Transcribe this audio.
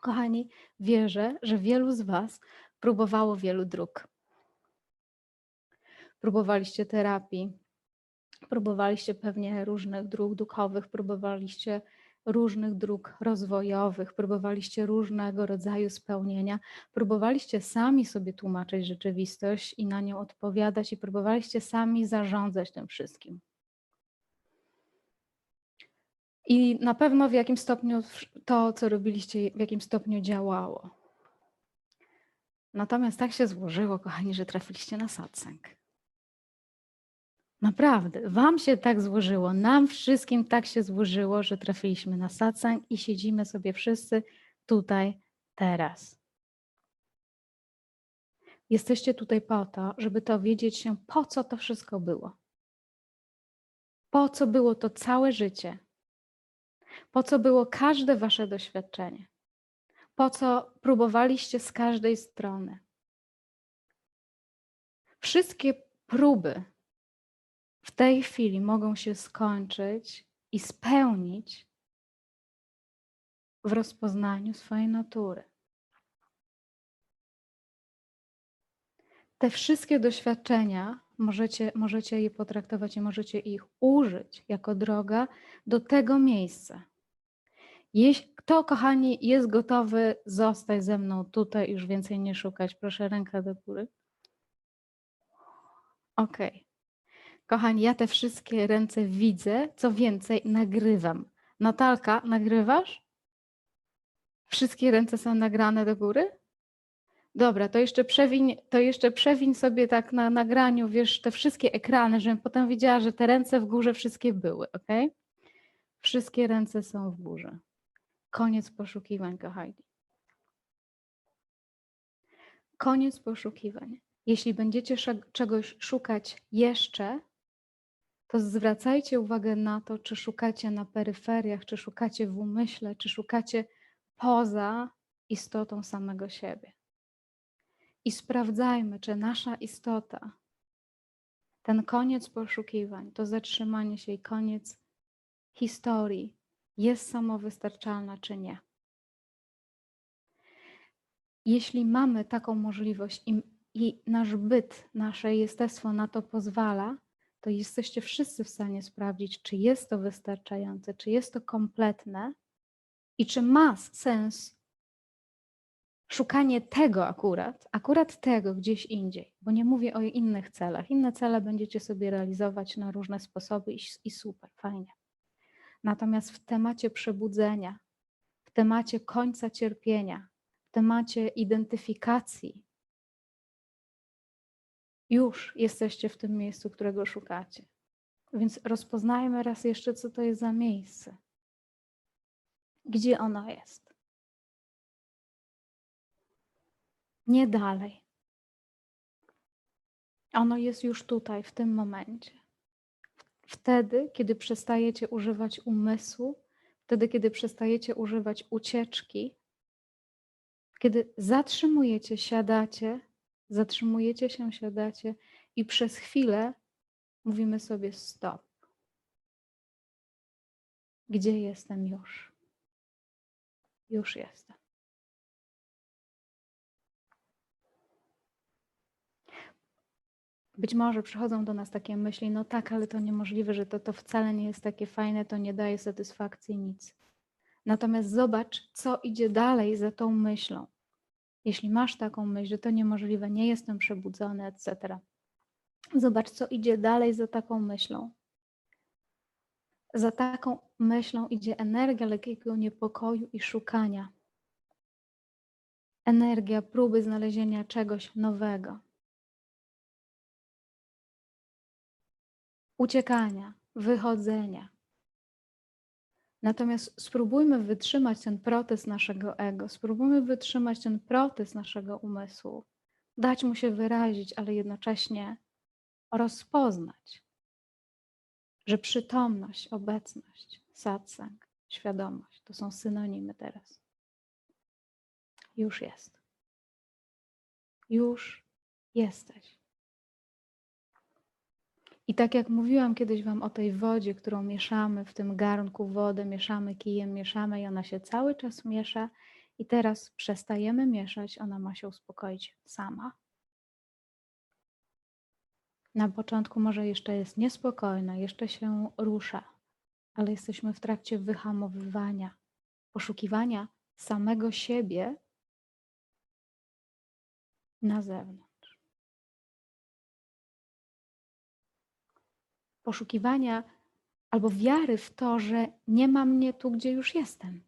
kochani, wierzę, że wielu z Was próbowało wielu dróg. Próbowaliście terapii, próbowaliście pewnie różnych dróg duchowych, próbowaliście różnych dróg rozwojowych, próbowaliście różnego rodzaju spełnienia, próbowaliście sami sobie tłumaczyć rzeczywistość i na nią odpowiadać, i próbowaliście sami zarządzać tym wszystkim. I na pewno w jakim stopniu to, co robiliście, w jakim stopniu działało. Natomiast tak się złożyło, kochani, że trafiliście na satsang. Naprawdę, wam się tak złożyło, nam wszystkim tak się złożyło, że trafiliśmy na satsang i siedzimy sobie wszyscy tutaj teraz. Jesteście tutaj po to, żeby to wiedzieć się, po co to wszystko było. Po co było to całe życie. Po co było każde wasze doświadczenie. Po co próbowaliście z każdej strony. Wszystkie próby w tej chwili mogą się skończyć i spełnić w rozpoznaniu swojej natury. Te wszystkie doświadczenia możecie, możecie je potraktować i możecie ich użyć jako droga do tego miejsca. Jeśli, kto, kochani, jest gotowy zostać ze mną tutaj już więcej nie szukać? Proszę, ręka do góry. Okej. Okay. Kochani, ja te wszystkie ręce widzę, co więcej, nagrywam. Natalka, nagrywasz? Wszystkie ręce są nagrane do góry? Dobra, to jeszcze przewiń, to jeszcze przewiń sobie tak na nagraniu, wiesz, te wszystkie ekrany, żebym potem widziała, że te ręce w górze wszystkie były, ok? Wszystkie ręce są w górze. Koniec poszukiwań, kochani. Koniec poszukiwań. Jeśli będziecie czegoś szukać jeszcze, to zwracajcie uwagę na to, czy szukacie na peryferiach, czy szukacie w umyśle, czy szukacie poza istotą samego siebie. I sprawdzajmy, czy nasza istota, ten koniec poszukiwań, to zatrzymanie się i koniec historii jest samowystarczalna, czy nie. Jeśli mamy taką możliwość i, i nasz byt, nasze jestestwo na to pozwala, to jesteście wszyscy w stanie sprawdzić, czy jest to wystarczające, czy jest to kompletne i czy ma sens szukanie tego akurat, akurat tego gdzieś indziej, bo nie mówię o innych celach. Inne cele będziecie sobie realizować na różne sposoby i, i super, fajnie. Natomiast w temacie przebudzenia, w temacie końca cierpienia, w temacie identyfikacji, już jesteście w tym miejscu, którego szukacie. Więc rozpoznajmy raz jeszcze, co to jest za miejsce. Gdzie ono jest. Nie dalej. Ono jest już tutaj, w tym momencie. Wtedy, kiedy przestajecie używać umysłu, wtedy, kiedy przestajecie używać ucieczki, kiedy zatrzymujecie, siadacie Zatrzymujecie się, siadacie i przez chwilę mówimy sobie stop. Gdzie jestem już? Już jestem. Być może przychodzą do nas takie myśli, no tak, ale to niemożliwe, że to, to wcale nie jest takie fajne, to nie daje satysfakcji, nic. Natomiast zobacz, co idzie dalej za tą myślą. Jeśli masz taką myśl, że to niemożliwe, nie jestem przebudzony, etc., zobacz, co idzie dalej za taką myślą. Za taką myślą idzie energia lekkiego niepokoju i szukania. Energia próby znalezienia czegoś nowego. Uciekania, wychodzenia, Natomiast spróbujmy wytrzymać ten protest naszego ego, spróbujmy wytrzymać ten protest naszego umysłu, dać mu się wyrazić, ale jednocześnie rozpoznać, że przytomność, obecność, satsang, świadomość to są synonimy teraz. Już jest. Już jesteś. I tak jak mówiłam kiedyś Wam o tej wodzie, którą mieszamy w tym garnku wodę, mieszamy kijem, mieszamy i ona się cały czas miesza I teraz przestajemy mieszać, ona ma się uspokoić sama. Na początku może jeszcze jest niespokojna, jeszcze się rusza, ale jesteśmy w trakcie wyhamowywania, poszukiwania samego siebie na zewnątrz. Poszukiwania albo wiary w to, że nie ma mnie tu, gdzie już jestem.